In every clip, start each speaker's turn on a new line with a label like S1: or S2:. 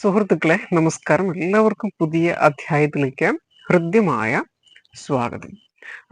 S1: സുഹൃത്തുക്കളെ നമസ്കാരം. എല്ലാവർക്കും പുതിയ അധ്യായത്തിലേക്ക് ഹൃദ്യമായ സ്വാഗതം.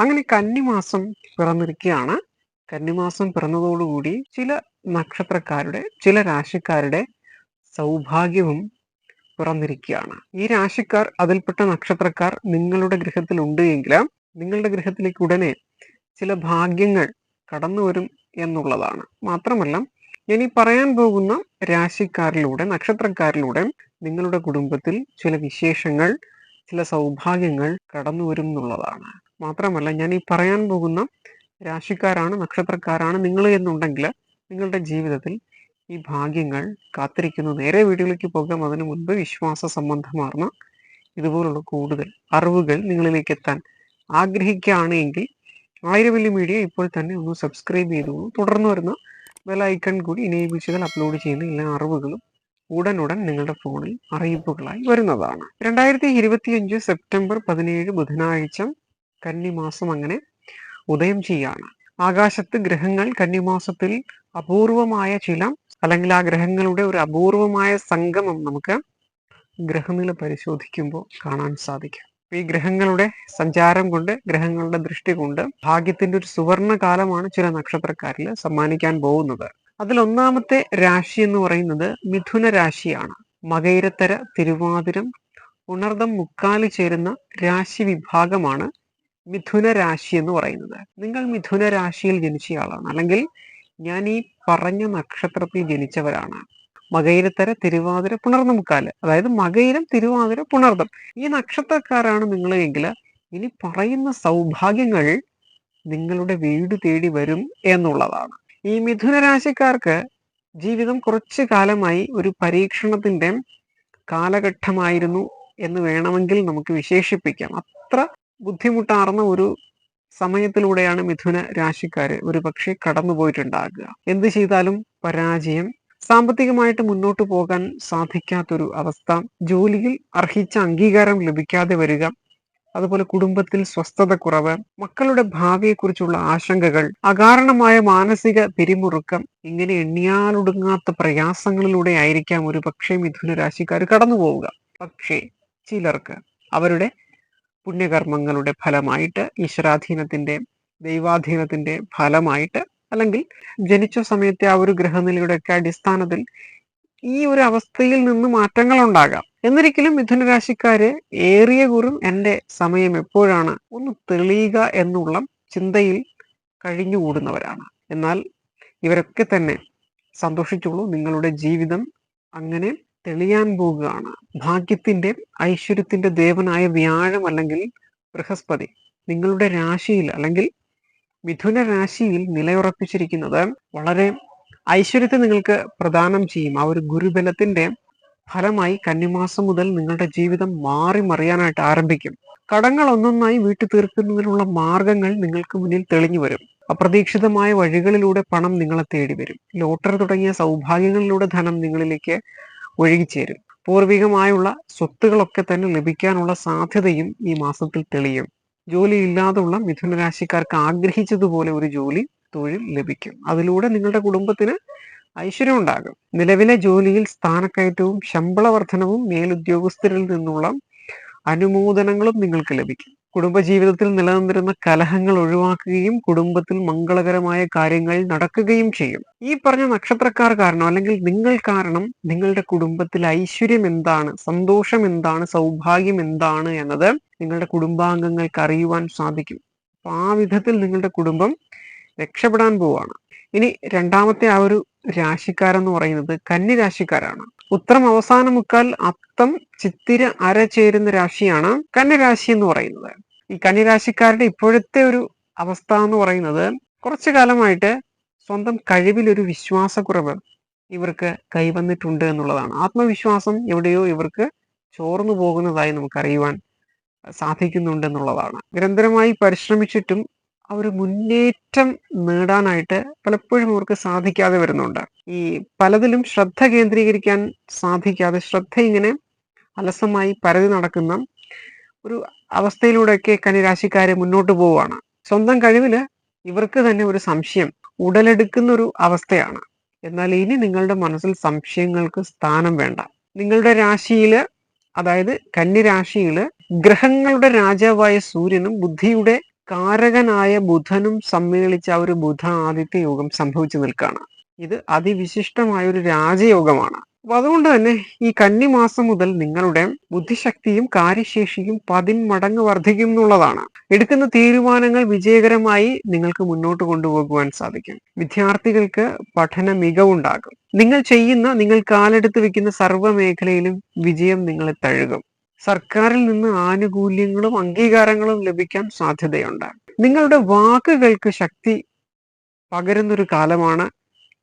S1: അങ്ങനെ കന്നിമാസം പിറന്നിരിക്കുകയാണ്. കന്നിമാസം പിറന്നതോടുകൂടി ചില നക്ഷത്രക്കാരുടെ ചില രാശിക്കാരുടെ സൗഭാഗ്യവും പിറന്നിരിക്കുകയാണ്. ഈ രാശിക്കാർ അതിൽപ്പെട്ട നക്ഷത്രക്കാർ നിങ്ങളുടെ ഗൃഹത്തിൽ ഉണ്ട് എങ്കിൽ നിങ്ങളുടെ ഗൃഹത്തിലേക്ക് ഉടനെ ചില ഭാഗ്യങ്ങൾ കടന്നു വരും എന്നുള്ളതാണ്. മാത്രമല്ല ഞാൻ ഈ പറയാൻ പോകുന്ന രാശിക്കാരിലൂടെ നക്ഷത്രക്കാരിലൂടെ നിങ്ങളുടെ കുടുംബത്തിൽ ചില വിശേഷങ്ങൾ ചില സൗഭാഗ്യങ്ങൾ കടന്നു വരും എന്നുള്ളതാണ്. മാത്രമല്ല ഞാൻ ഈ പറയാൻ പോകുന്ന രാശിക്കാരാണ് നക്ഷത്രക്കാരാണ് നിങ്ങൾ എന്നുണ്ടെങ്കിൽ നിങ്ങളുടെ ജീവിതത്തിൽ ഈ ഭാഗ്യങ്ങൾ കാത്തിരിക്കുന്നു. നേരെ വീടുകളിലേക്ക് പോകാം. അതിനു മുൻപ് വിശ്വാസ സംബന്ധമാർന്ന ഇതുപോലുള്ള കൂടുതൽ അറിവുകൾ നിങ്ങളിലേക്ക് എത്താൻ ആഗ്രഹിക്കുകയാണ് എങ്കിൽ ആയിരവല്ലി മീഡിയ ഇപ്പോൾ തന്നെ ഒന്ന് സബ്സ്ക്രൈബ് ചെയ്തോളൂ തുടർന്ന് വരുന്ന ബെൽ ഐക്കൺ കൂടി ഇനേബിൾ ചെയ്താൽ അപ്ലോഡ് ചെയ്യുന്ന എല്ലാ അറിവുകളും ഉടനുടൻ നിങ്ങളുടെ ഫോണിൽ അറിയിപ്പുകളായി വരുന്നതാണ്. രണ്ടായിരത്തി ഇരുപത്തിയഞ്ച് സെപ്റ്റംബർ പതിനേഴ് ബുധനാഴ്ച കന്നിമാസം അങ്ങനെ ഉദയം ചെയ്യാണ്. ആകാശത്ത് ഗ്രഹങ്ങൾ കന്നിമാസത്തിൽ അപൂർവമായ ചില അല്ലെങ്കിൽ ആ ഗ്രഹങ്ങളുടെ ഒരു അപൂർവമായ സംഗമം നമുക്ക് ഗ്രഹനില പരിശോധിക്കുമ്പോൾ കാണാൻ സാധിക്കും. ഈ ഗ്രഹങ്ങളുടെ സഞ്ചാരം കൊണ്ട് ഗ്രഹങ്ങളുടെ ദൃഷ്ടി കൊണ്ട് ഭാഗ്യത്തിന്റെ ഒരു സുവർണ കാലമാണ് ചില നക്ഷത്രക്കാരിൽ സമ്മാനിക്കാൻ പോകുന്നത്. അതിൽ ഒന്നാമത്തെ രാശി എന്ന് പറയുന്നത് മിഥുന രാശിയാണ്. മകൈരത്തര തിരുവാതിരം ഉണർദം മുക്കാലി ചേരുന്ന രാശി വിഭാഗമാണ് മിഥുന രാശി എന്ന് പറയുന്നത്. നിങ്ങൾ മിഥുന രാശിയിൽ ജനിച്ചയാളാണ്. അല്ലെങ്കിൽ ഞാൻ ഈ പറഞ്ഞ നക്ഷത്രത്തിൽ ജനിച്ചവരാണ്. മകയിരത്തര തിരുവാതിര പുണർന്ന മുക്കാൽ അതായത് മകയിരം തിരുവാതിര പുണർദം ഈ നക്ഷത്രക്കാരാണ് നിങ്ങൾ എങ്കിൽ ഇനി പറയുന്ന സൗഭാഗ്യങ്ങൾ നിങ്ങളുടെ വീട് തേടി വരും എന്നുള്ളതാണ്. ഈ മിഥുന രാശിക്കാർക്ക് ജീവിതം കുറച്ചു കാലമായി ഒരു പരീക്ഷണത്തിന്റെ കാലഘട്ടമായിരുന്നു എന്ന് വേണമെങ്കിൽ നമുക്ക് വിശേഷിപ്പിക്കാം. അത്ര ബുദ്ധിമുട്ടാർന്ന ഒരു സമയത്തിലൂടെയാണ് മിഥുന രാശിക്കാര് ഒരു പക്ഷേ കടന്നുപോയിട്ടുണ്ടാകുക. എന്ത് ചെയ്താലും പരാജയം സാമ്പത്തികമായിട്ട് മുന്നോട്ട് പോകാൻ സാധിക്കാത്തൊരു അവസ്ഥ. ജോലിയിൽ അർഹിച്ച അംഗീകാരം ലഭിക്കാതെ വരിക അതുപോലെ കുടുംബത്തിൽ സ്വസ്ഥത കുറവ് മക്കളുടെ ഭാവിയെക്കുറിച്ചുള്ള ആശങ്കകൾ അകാരണമായ മാനസിക പിരിമുറുക്കം ഇങ്ങനെ എണ്ണിയാലൊടുങ്ങാത്ത പ്രയാസങ്ങളിലൂടെ ആയിരിക്കാം ഒരു പക്ഷേ മിഥുന രാശിക്കാർ കടന്നു പോവുക. പക്ഷേ ചിലർക്ക് അവരുടെ പുണ്യകർമ്മങ്ങളുടെ ഫലമായിട്ട് ഈശ്വരാധീനത്തിന്റെ ദൈവാധീനത്തിന്റെ ഫലമായിട്ട് അല്ലെങ്കിൽ ജനിച്ച സമയത്തെ ആ ഒരു ഗ്രഹനിലയുടെ ഒക്കെ അടിസ്ഥാനത്തിൽ ഈ ഒരു അവസ്ഥയിൽ നിന്ന് മാറ്റങ്ങൾ ഉണ്ടാകാം എന്നിരിക്കലും മിഥുന രാശിക്കാര് ഏറിയ കുറും എന്റെ സമയം എപ്പോഴാണ്? ഒന്ന് തെളിയുക എന്നുള്ള ചിന്തയിൽ കഴിഞ്ഞുകൂടുന്നവരാണ്. എന്നാൽ ഇവരൊക്കെ തന്നെ സന്തോഷിച്ചോളൂ നിങ്ങളുടെ ജീവിതം അങ്ങനെ തെളിയാൻ പോകുകയാണ് ഭാഗ്യത്തിന്റെ ഐശ്വര്യത്തിന്റെ ദേവനായ വ്യാഴം അല്ലെങ്കിൽ ബൃഹസ്പതി നിങ്ങളുടെ രാശിയിൽ അല്ലെങ്കിൽ മിഥുന രാശിയിൽ നിലയുറപ്പിച്ചിരിക്കുന്നത് വളരെ ഐശ്വര്യത്തെ നിങ്ങൾക്ക് പ്രദാനം ചെയ്യും. ആ ഒരു ഗുരുബലത്തിന്റെ ഫലമായി കന്നിമാസം മുതൽ നിങ്ങളുടെ ജീവിതം മാറി മറിയാനായിട്ട് ആരംഭിക്കും. കടങ്ങൾ ഒന്നൊന്നായി വീട്ടു തീർക്കുന്നതിനുള്ള മാർഗങ്ങൾ നിങ്ങൾക്ക് മുന്നിൽ തെളിഞ്ഞു വരും. അപ്രതീക്ഷിതമായ വഴികളിലൂടെ പണം നിങ്ങളെ തേടി വരും ലോട്ടറി തുടങ്ങിയ സൗഭാഗ്യങ്ങളിലൂടെ ധനം നിങ്ങളിലേക്ക് ഒഴുകിച്ചേരും. പൂർവികമായുള്ള സ്വത്തുകളൊക്കെ തന്നെ ലഭിക്കാനുള്ള സാധ്യതയും ഈ മാസത്തിൽ തെളിയും. ജോലി ഇല്ലാതുള്ള മിഥുന രാശിക്കാർക്ക് ആഗ്രഹിച്ചതുപോലെ ഒരു ജോലി തൊഴിൽ ലഭിക്കും. അതിലൂടെ നിങ്ങളുടെ കുടുംബത്തിന് ഐശ്വര്യം ഉണ്ടാകും. നിലവിലെ ജോലിയിൽ സ്ഥാനക്കയറ്റവും ശമ്പള വർധനവും മേലുദ്യോഗസ്ഥരിൽ നിന്നുള്ള അനുമോദനങ്ങളും നിങ്ങൾക്ക് ലഭിക്കും. കുടുംബജീവിതത്തിൽ നിലനിന്നിരുന്ന കലഹങ്ങൾ ഒഴിവാക്കുകയും കുടുംബത്തിൽ മംഗളകരമായ കാര്യങ്ങൾ നടക്കുകയും ചെയ്യും. ഈ പറഞ്ഞ നക്ഷത്രക്കാർ കാരണം അല്ലെങ്കിൽ നിങ്ങൾ കാരണം നിങ്ങളുടെ കുടുംബത്തിൽ ഐശ്വര്യം എന്താണ് സന്തോഷം എന്താണ് സൗഭാഗ്യം എന്താണ് എന്നത് നിങ്ങളുടെ കുടുംബാംഗങ്ങൾക്ക് അറിയുവാൻ സാധിക്കും. അപ്പൊ ആ വിധത്തിൽ നിങ്ങളുടെ കുടുംബം രക്ഷപ്പെടാൻ പോവാണ് ഇനി രണ്ടാമത്തെ ആ ഒരു രാശിക്കാരെന്ന് പറയുന്നത് കന്നി രാശിക്കാരാണ് ഉത്തരം അവസാന മുക്കാൽ അത്തം ചിത്തിര അര ചേരുന്ന രാശിയാണ് കന്യരാശി എന്ന് പറയുന്നത്. ഈ കന്യരാശിക്കാരുടെ ഇപ്പോഴത്തെ ഒരു അവസ്ഥ എന്ന് പറയുന്നത് കുറച്ചു കാലമായിട്ട് സ്വന്തം കഴിവിൽ ഒരു വിശ്വാസക്കുറവ് ഇവർക്ക് കൈവന്നിട്ടുണ്ട് എന്നുള്ളതാണ്. ആത്മവിശ്വാസം എവിടെയോ ഇവർക്ക് ചോർന്നു പോകുന്നതായി നമുക്കറിയുവാൻ സാധിക്കുന്നുണ്ട് എന്നുള്ളതാണ്. നിരന്തരമായി പരിശ്രമിച്ചിട്ടും അവർ മുന്നേറ്റം നേടാനായിട്ട് പലപ്പോഴും അവർക്ക് സാധിക്കാതെ വരുന്നുണ്ട്. ഈ പലതിലും ശ്രദ്ധ കേന്ദ്രീകരിക്കാൻ സാധിക്കാതെ ശ്രദ്ധ ഇങ്ങനെ അലസമായി പരതി നടക്കുന്ന ഒരു അവസ്ഥയിലൂടെയൊക്കെ കന്നിരാശിക്കാര് മുന്നോട്ട് പോവുകയാണ്. സ്വന്തം കഴിവിൽ ഇവർക്ക് തന്നെ ഒരു സംശയം ഉടലെടുക്കുന്ന ഒരു അവസ്ഥയാണ്. എന്നാൽ ഇനി നിങ്ങളുടെ മനസ്സിൽ സംശയങ്ങൾക്ക് സ്ഥാനം വേണ്ട. നിങ്ങളുടെ രാശിയിൽ അതായത് കന്യരാശിയിൽ ഗ്രഹങ്ങളുടെ രാജാവായ സൂര്യനും ബുദ്ധിയുടെ കാരകനായ ബുധനും സമ്മേളിച്ച ഒരു ബുധ ആദിത്യ യോഗം സംഭവിച്ചു നിൽക്കുകയാണ്. ഇത് അതിവിശിഷ്ടമായ ഒരു രാജയോഗമാണ്. അപ്പൊ അതുകൊണ്ട് തന്നെ ഈ കന്നിമാസം മുതൽ നിങ്ങളുടെ ബുദ്ധിശക്തിയും കാര്യശേഷിയും പതിന്മടങ്ങ് വർദ്ധിക്കും എന്നുള്ളതാണ്. എടുക്കുന്ന തീരുമാനങ്ങൾ വിജയകരമായി നിങ്ങൾക്ക് മുന്നോട്ട് കൊണ്ടുപോകുവാൻ സാധിക്കും. വിദ്യാർത്ഥികൾക്ക് പഠന മികവുണ്ടാകും. നിങ്ങൾ ചെയ്യുന്ന നിങ്ങൾ കാലെടുത്ത് വെക്കുന്ന സർവ മേഖലയിലും വിജയം നിങ്ങളെ തഴുകും. സർക്കാരിൽ നിന്ന് ആനുകൂല്യങ്ങളും അംഗീകാരങ്ങളും ലഭിക്കാൻ സാധ്യതയുണ്ട്. നിങ്ങളുടെ വാക്കുകൾക്ക് ശക്തി പകരുന്നൊരു കാലമാണ്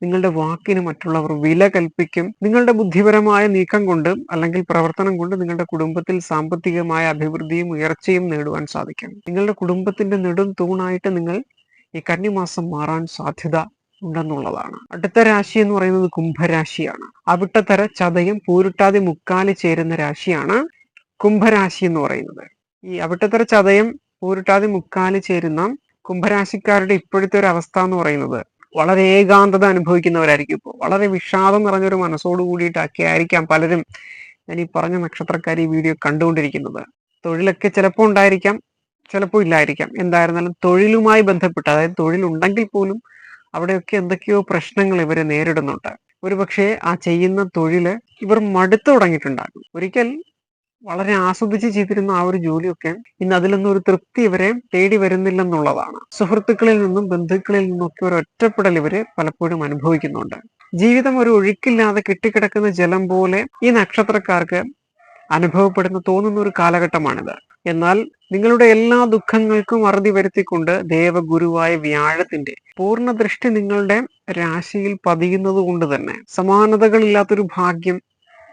S1: നിങ്ങളുടെ വാക്കിന് മറ്റുള്ളവർ വില കൽപ്പിക്കും. നിങ്ങളുടെ ബുദ്ധിപരമായ നീക്കം കൊണ്ട് അല്ലെങ്കിൽ പ്രവർത്തനം കൊണ്ട് നിങ്ങളുടെ കുടുംബത്തിൽ സാമ്പത്തികമായ അഭിവൃദ്ധിയും ഉയർച്ചയും നേടുവാൻ സാധിക്കും. നിങ്ങളുടെ കുടുംബത്തിന്റെ നെടും തൂണായിട്ട് നിങ്ങൾ ഈ കന്നിമാസം മാറാൻ സാധ്യത ഉണ്ടെന്നുള്ളതാണ്. അടുത്ത രാശി എന്ന് പറയുന്നത് കുംഭരാശിയാണ്. അവിട്ടത്തര ചതയം പൂരുട്ടാതി മുക്കാലി ചേരുന്ന രാശിയാണ് കുംഭരാശി എന്ന് പറയുന്നത്. ഈ അവിട്ടത്തര ചതയം പൂരുട്ടാതി മുക്കാലി ചേരുന്ന കുംഭരാശിക്കാരുടെ ഇപ്പോഴത്തെ ഒരു അവസ്ഥ എന്ന് പറയുന്നത് വളരെ ഏകാന്തത അനുഭവിക്കുന്നവരായിരിക്കും ഇപ്പോൾ വളരെ വിഷാദം നിറഞ്ഞൊരു മനസ്സോട് കൂടിയിട്ടൊക്കെ ആയിരിക്കാം പലരും ഞാൻ ഈ പറഞ്ഞ നക്ഷത്രക്കാർ ഈ വീഡിയോ കണ്ടുകൊണ്ടിരിക്കുന്നത്. തൊഴിലൊക്കെ ചിലപ്പോൾ ഉണ്ടായിരിക്കാം ചിലപ്പോൾ ഇല്ലായിരിക്കാം. എന്തായിരുന്നാലും തൊഴിലുമായി ബന്ധപ്പെട്ട് അതായത് തൊഴിലുണ്ടെങ്കിൽ പോലും അവിടെയൊക്കെ എന്തൊക്കെയോ പ്രശ്നങ്ങൾ ഇവർ നേരിടുന്നുണ്ട്. ഒരുപക്ഷെ ആ ചെയ്യുന്ന തൊഴിൽ ഇവർ മടുത്തു തുടങ്ങിയിട്ടുണ്ടാകും. ഒരിക്കൽ വളരെ ആസ്വദിച്ച് ചെയ്തിരുന്ന ആ ഒരു ജോലിയൊക്കെ ഇന്ന് അതിലൊന്നും ഒരു തൃപ്തി ഇവരെ തേടി വരുന്നില്ലെന്നുള്ളതാണ്. സുഹൃത്തുക്കളിൽ നിന്നും ബന്ധുക്കളിൽ നിന്നും ഒക്കെ ഒരു ഒറ്റപ്പെടൽ ഇവർ പലപ്പോഴും അനുഭവിക്കുന്നുണ്ട്. ജീവിതം ഒരു ഒഴുക്കില്ലാതെ കെട്ടിക്കിടക്കുന്ന ജലം പോലെ ഈ നക്ഷത്രക്കാർക്ക് അനുഭവപ്പെടുന്ന തോന്നുന്ന ഒരു കാലഘട്ടമാണിത്. എന്നാൽ നിങ്ങളുടെ എല്ലാ ദുഃഖങ്ങൾക്കും അറുതി വരുത്തിക്കൊണ്ട് ദേവഗുരുവായ വ്യാഴത്തിന്റെ പൂർണ ദൃഷ്ടി നിങ്ങളുടെ രാശിയിൽ പതിയുന്നത് കൊണ്ട് തന്നെ സമാനതകളില്ലാത്തൊരു ഭാഗ്യം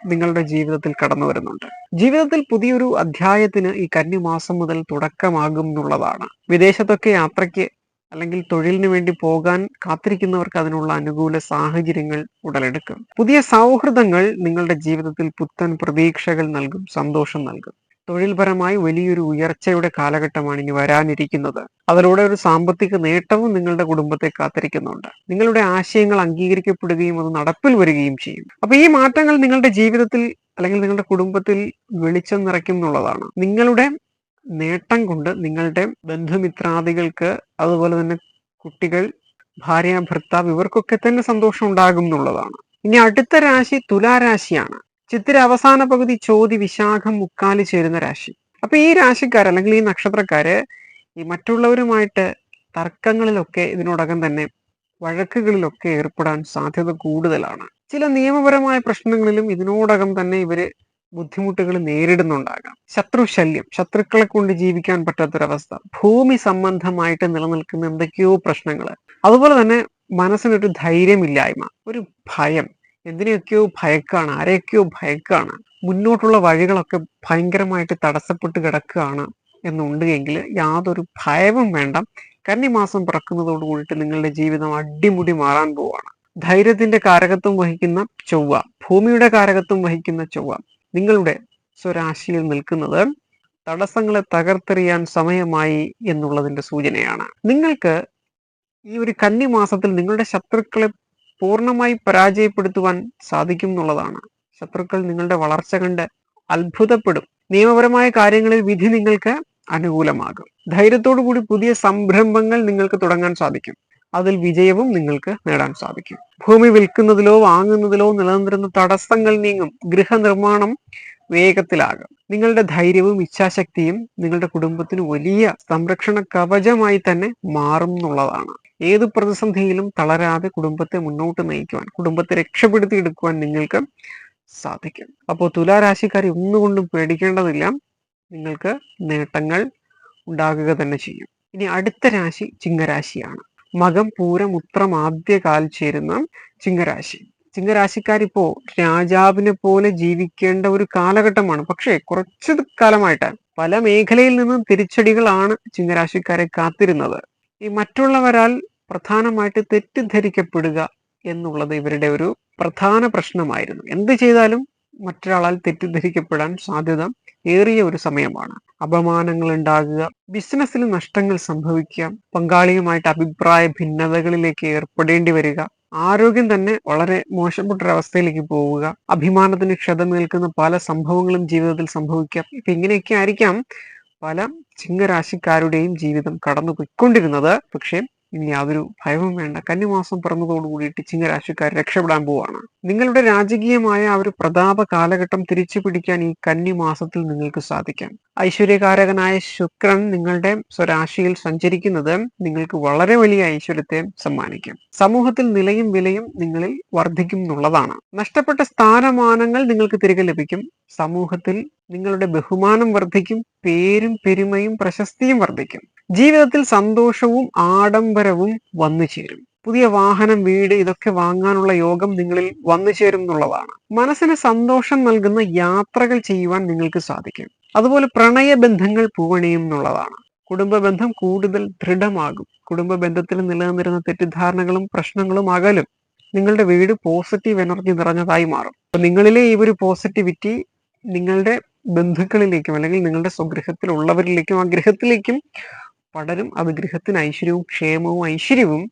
S1: നിങ്ങളുടെ ജീവിതത്തിൽ കടന്നു വരുന്നുണ്ട്. ജീവിതത്തിൽ പുതിയൊരു അധ്യായത്തിന് ഈ കന്നിമാസം മുതൽ തുടക്കമാകും എന്നുള്ളതാണ്. വിദേശത്തൊക്കെ യാത്രയ്ക്ക് അല്ലെങ്കിൽ തൊഴിലിന് വേണ്ടി പോകാൻ കാത്തിരിക്കുന്നവർക്ക് അതിനുള്ള അനുകൂല സാഹചര്യങ്ങൾ ഉടലെടുക്കും. പുതിയ സൗഹൃദങ്ങൾ നിങ്ങളുടെ ജീവിതത്തിൽ പുത്തൻ പ്രതീക്ഷകൾ നൽകും സന്തോഷം നൽകും. തൊഴിൽപരമായി വലിയൊരു ഉയർച്ചയുടെ കാലഘട്ടമാണ് ഇനി വരാനിരിക്കുന്നത്. അതിലൂടെ ഒരു സാമ്പത്തിക നേട്ടവും നിങ്ങളുടെ കുടുംബത്തെ കാത്തിരിക്കുന്നുണ്ട്. നിങ്ങളുടെ ആശയങ്ങൾ അംഗീകരിക്കപ്പെടുകയും അത് നടപ്പിൽ വരികയും ചെയ്യും. അപ്പൊ ഈ മാറ്റങ്ങൾ നിങ്ങളുടെ ജീവിതത്തിൽ അല്ലെങ്കിൽ നിങ്ങളുടെ കുടുംബത്തിൽ വെളിച്ചം നിറയ്ക്കും എന്നുള്ളതാണ്. നിങ്ങളുടെ നേട്ടം കൊണ്ട് നിങ്ങളുടെ ബന്ധുമിത്രാദികൾക്ക് അതുപോലെ തന്നെ കുട്ടികൾ ഭാര്യ ഭർത്താവ് ഇവർക്കൊക്കെ തന്നെ സന്തോഷം ഉണ്ടാകും എന്നുള്ളതാണ്. ഇനി അടുത്ത രാശി തുലാരാശിയാണ്. ചിത്തിര അവസാന പകുതി ചോതി വിശാഖം മുക്കാലി ചേരുന്ന രാശി. അപ്പൊ ഈ രാശിക്കാർ അല്ലെങ്കിൽ ഈ നക്ഷത്രക്കാര് ഈ മറ്റുള്ളവരുമായിട്ട് തർക്കങ്ങളിലൊക്കെ ഇതിനോടകം തന്നെ വഴക്കുകളിലൊക്കെ ഏർപ്പെടാൻ സാധ്യത കൂടുതലാണ്. ചില നിയമപരമായ പ്രശ്നങ്ങളിലും ഇതിനോടകം തന്നെ ഇവർ ബുദ്ധിമുട്ടുകൾ നേരിടുന്നുണ്ടാകാം. ശത്രു ശല്യം ശത്രുക്കളെ കൊണ്ട് ജീവിക്കാൻ പറ്റാത്തൊരവസ്ഥ ഭൂമി സംബന്ധമായിട്ട് നിലനിൽക്കുന്ന എന്തൊക്കെയോ പ്രശ്നങ്ങൾ അതുപോലെ തന്നെ മനസ്സിനൊരു ധൈര്യമില്ലായ്മ ഒരു ഭയം എന്തിനെയൊക്കെയോ ഭയക്കാണ് ആരെയൊക്കെയോ ഭയക്കാണ്. മുന്നോട്ടുള്ള വഴികളൊക്കെ ഭയങ്കരമായിട്ട് തടസ്സപ്പെട്ട് കിടക്കുകയാണ് എന്നുണ്ട് എങ്കിൽ യാതൊരു ഭയവും വേണ്ട. കന്നിമാസം പിറക്കുന്നതോട് കൂടിയിട്ട് നിങ്ങളുടെ ജീവിതം അടിമുടി മാറാൻ പോവാണ്. ധൈര്യത്തിന്റെ കാരകത്വം വഹിക്കുന്ന ചൊവ്വ ഭൂമിയുടെ കാരകത്വം വഹിക്കുന്ന ചൊവ്വ. നിങ്ങളുടെ സ്വരാശിയിൽ നിൽക്കുന്നത് തടസ്സങ്ങളെ തകർത്തെറിയാൻ സമയമായി എന്നുള്ളതിന്റെ സൂചനയാണ്. നിങ്ങൾക്ക് ഈ ഒരു കന്നിമാസത്തിൽ നിങ്ങളുടെ ശത്രുക്കളെ പൂർണമായി പരാജയപ്പെടുത്തുവാൻ സാധിക്കും എന്നുള്ളതാണ്. ശത്രുക്കൾ നിങ്ങളുടെ വളർച്ച കണ്ട് അത്ഭുതപ്പെടും. നിയമപരമായ കാര്യങ്ങളിൽ വിധി നിങ്ങൾക്ക് അനുകൂലമാകും. ധൈര്യത്തോടു കൂടി പുതിയ സംരംഭങ്ങൾ നിങ്ങൾക്ക് തുടങ്ങാൻ സാധിക്കും. അതിൽ വിജയവും നിങ്ങൾക്ക് നേടാൻ സാധിക്കും. ഭൂമി വിൽക്കുന്നതിലോ വാങ്ങുന്നതിലോ നിലനിന്നിരുന്ന തടസ്സങ്ങൾ നീങ്ങും. ഗൃഹനിർമ്മാണം വേഗത്തിലാകും. നിങ്ങളുടെ ധൈര്യവും ഇച്ഛാശക്തിയും നിങ്ങളുടെ കുടുംബത്തിന് വലിയ സംരക്ഷണ കവചമായി തന്നെ മാറും എന്നുള്ളതാണ്. ഏത് പ്രതിസന്ധിയിലും തളരാതെ കുടുംബത്തെ മുന്നോട്ട് നയിക്കുവാൻ കുടുംബത്തെ രക്ഷപ്പെടുത്തിയെടുക്കുവാൻ നിങ്ങൾക്ക് സാധിക്കും. അപ്പോൾ തുലാരാശിക്കാരി ഒന്നുകൊണ്ടും പേടിക്കേണ്ടതില്ല. നിങ്ങൾക്ക് നേട്ടങ്ങൾ ഉണ്ടാകുക തന്നെ ചെയ്യും. ഇനി അടുത്ത രാശി ചിങ്ങരാശിയാണ്. മകം പൂരം ഉത്രം ആദ്യ കാൽ ചേരുന്ന ചിങ്ങരാശി. ചിങ്ങരാശിക്കാരിപ്പോ രാജാവിനെ പോലെ ജീവിക്കേണ്ട ഒരു കാലഘട്ടമാണ്. പക്ഷേ കുറച്ചു കാലമായിട്ട് പല മേഖലയിൽ നിന്നും തിരിച്ചടികളാണ് ചിങ്ങരാശിക്കാരെ കാത്തിരുന്നത്. ഈ മറ്റുള്ളവരാൽ പ്രധാനമായിട്ട് തെറ്റിദ്ധരിക്കപ്പെടുക എന്നുള്ളത് ഇവരുടെ ഒരു പ്രധാന പ്രശ്നമായിരുന്നു. എന്ത് ചെയ്താലും മറ്റൊരാളാൽ തെറ്റിദ്ധരിക്കപ്പെടാൻ സാധ്യത ഏറിയ ഒരു സമയമാണ്. അപമാനങ്ങൾ ഉണ്ടാകുക ബിസിനസ്സിൽ നഷ്ടങ്ങൾ സംഭവിക്കുക പങ്കാളിയുമായിട്ട് അഭിപ്രായ ഭിന്നതകളിലേക്ക് ഏർപ്പെടേണ്ടി വരിക ആരോഗ്യം തന്നെ വളരെ മോശപ്പെട്ടൊരവസ്ഥയിലേക്ക് പോവുക അഭിമാനത്തിന് ക്ഷതമേൽക്കുന്ന പല സംഭവങ്ങളും ജീവിതത്തിൽ സംഭവിക്കാം. ഇപ്പൊ ഇങ്ങനെയൊക്കെ ആയിരിക്കാം പല ചിങ്ങരാശിക്കാരുടെയും ജീവിതം കടന്നു പോയിക്കൊണ്ടിരുന്നത്. പക്ഷേ ഇനി യാതൊരു ഭയവും വേണ്ട. കന്നിമാസം പിറന്നതോടുകൂടിയിട്ട് ചിങ്ങരാശിക്കാർ രക്ഷപ്പെടാൻ പോവാണ്. നിങ്ങളുടെ രാജകീയമായ ആ ഒരു പ്രതാപ കാലഘട്ടം തിരിച്ചു പിടിക്കാൻ ഈ കന്നിമാസത്തിൽ നിങ്ങൾക്ക് സാധിക്കാം. ഐശ്വര്യകാരകനായ ശുക്രൻ നിങ്ങളുടെ സ്വരാശിയിൽ സഞ്ചരിക്കുന്നത് നിങ്ങൾക്ക് വളരെ വലിയ ഐശ്വര്യത്തെ സമ്മാനിക്കും. സമൂഹത്തിൽ നിലയും വിലയും നിങ്ങളിൽ വർദ്ധിക്കും എന്നുള്ളതാണ്. നഷ്ടപ്പെട്ട സ്ഥാനമാനങ്ങൾ നിങ്ങൾക്ക് തിരികെ ലഭിക്കും. സമൂഹത്തിൽ നിങ്ങളുടെ ബഹുമാനം വർദ്ധിക്കും പേരും പെരുമയും പ്രശസ്തിയും വർദ്ധിക്കും. ജീവിതത്തിൽ സന്തോഷവും ആഡംബരവും വന്നു ചേരും. പുതിയ വാഹനം വീട് ഇതൊക്കെ വാങ്ങാനുള്ള യോഗം നിങ്ങളിൽ വന്നു ചേരും എന്നുള്ളതാണ്. മനസ്സിന് സന്തോഷം നൽകുന്ന യാത്രകൾ ചെയ്യുവാൻ നിങ്ങൾക്ക് സാധിക്കും. അതുപോലെ പ്രണയ ബന്ധങ്ങൾ പൂവണിയും എന്നുള്ളതാണ്. കുടുംബ ബന്ധം കൂടുതൽ ദൃഢമാകും. കുടുംബ ബന്ധത്തിൽ നിലനിന്നിരുന്ന തെറ്റിദ്ധാരണകളും പ്രശ്നങ്ങളും അകലും നിങ്ങളുടെ വീട് പോസിറ്റീവ് എനർജി നിറഞ്ഞതായി മാറും. അപ്പൊ നിങ്ങളിലെ ഈ ഒരു പോസിറ്റിവിറ്റി നിങ്ങളുടെ ബന്ധുക്കളിലേക്കും അല്ലെങ്കിൽ നിങ്ങളുടെ സ്വഗൃഹത്തിലുള്ളവരിലേക്കും ആ ഗൃഹത്തിലേക്കും പടരും അത് ഗൃഹത്തിന് ഐശ്വര്യവും ക്ഷേമവും ഐശ്വര്യവും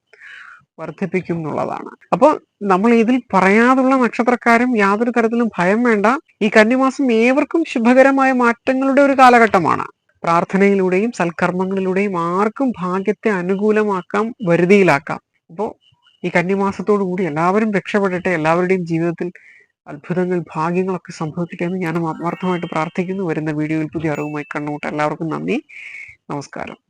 S1: വർദ്ധിപ്പിക്കും എന്നുള്ളതാണ്. അപ്പോൾ നമ്മൾ ഇതിൽ പറയാതുള്ള നക്ഷത്രക്കാരും യാതൊരു തരത്തിലും ഭയം വേണ്ട. ഈ കന്നിമാസം ഏവർക്കും ശുഭകരമായ മാറ്റങ്ങളുടെ ഒരു കാലഘട്ടമാണ്. പ്രാർത്ഥനയിലൂടെയും സൽക്കർമ്മങ്ങളിലൂടെയും ആർക്കും ഭാഗ്യത്തെ അനുകൂലമാക്കാം വരുതിയിലാക്കാം. അപ്പോൾ ഈ കന്നിമാസത്തോടു കൂടി എല്ലാവരും രക്ഷപ്പെടട്ടെ എല്ലാവരുടെയും ജീവിതത്തിൽ അത്ഭുതങ്ങൾ ഭാഗ്യങ്ങളൊക്കെ സംഭവിക്കട്ടെ എന്ന് ഞാനും ആത്മാർത്ഥമായിട്ട് പ്രാർത്ഥിക്കുന്നു. വരുന്ന വീഡിയോയിൽ പുതിയ അറിവുമായി കണ്ണൂട്ട് എല്ലാവർക്കും നന്ദി. നമസ്കാരം.